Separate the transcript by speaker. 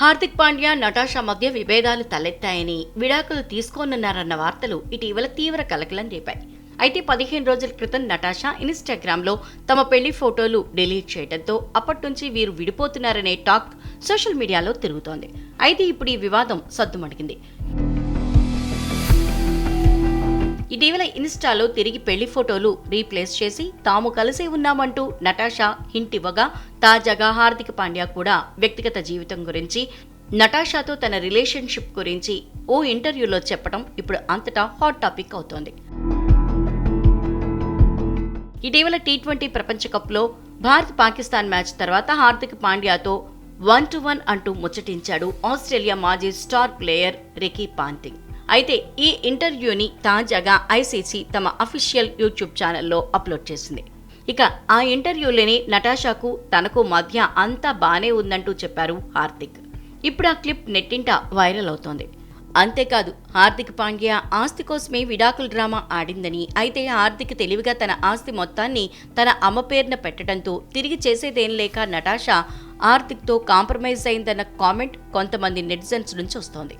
Speaker 1: Hardik Pandya Natasha మధ్య విభేదాలు తలెత్తాయని విడాకులు తీసుకోనున్నారన్న వార్తలు ఇటీవల తీవ్ర కలకలం రేపాయి. అయితే పదిహేను రోజుల క్రితం నటాషా ఇన్స్టాగ్రామ్లో తమ పెళ్ళి ఫోటోలు డిలీట్ చేయడంతో అప్పటి నుంచి వీరు విడిపోతున్నారనే టాక్ సోషల్ మీడియాలో తిరుగుతోంది. అయితే ఇప్పుడు ఈ వివాదం సద్దుమణిగింది ఇన్స్టాలో తిరిగి పెళ్ళి ఫోటోలు రీప్లేస్ చేసి తాము కలిసి ఉన్నామంటూ నటాషా హింటివ్వగా తాజాగా హార్దిక్ పాండ్యా కూడా వ్యక్తిగత జీవితం గురించి నటాషాతో తన రిలేషన్షిప్ గురించి ఓ ఇంటర్వ్యూలో చెప్పడం ఇప్పుడు అంతటా హాట్ టాపిక్ అవుతోంది. ఇటీవల టీ ట్వంటీ ప్రపంచ కప్లో భారత్ పాకిస్తాన్ మ్యాచ్ తర్వాత హార్దిక్ పాండ్యాతో వన్ టు వన్ అంటూ ముచ్చటించాడు ఆస్ట్రేలియా మాజీ స్టార్ ప్లేయర్ రికీ పాంటింగ్. అయితే ఈ ఇంటర్వ్యూని తాజాగా ఐసీసీ తమ అఫీషియల్ యూట్యూబ్ ఛానల్లో అప్లోడ్ చేసింది. ఇక ఆ ఇంటర్వ్యూలోనే నటాషాకు తనకు మధ్య అంతా బానే ఉందంటూ చెప్పారు హార్దిక్. ఇప్పుడు ఆ క్లిప్ నెట్టింట వైరల్ అవుతోంది. అంతేకాదు హార్దిక్ పాండ్యా ఆస్తి కోసమే విడాకుల డ్రామా ఆడిందని అయితే హార్దిక్ తెలివిగా తన ఆస్తి మొత్తాన్ని తన అమ్మ పేరున పెట్టడంతో తిరిగి చేసేదేం లేక నటాషా హార్దిక్తో కాంప్రమైజ్ అయిందన్న కామెంట్ కొంతమంది నెటిజన్స్ నుంచి వస్తోంది.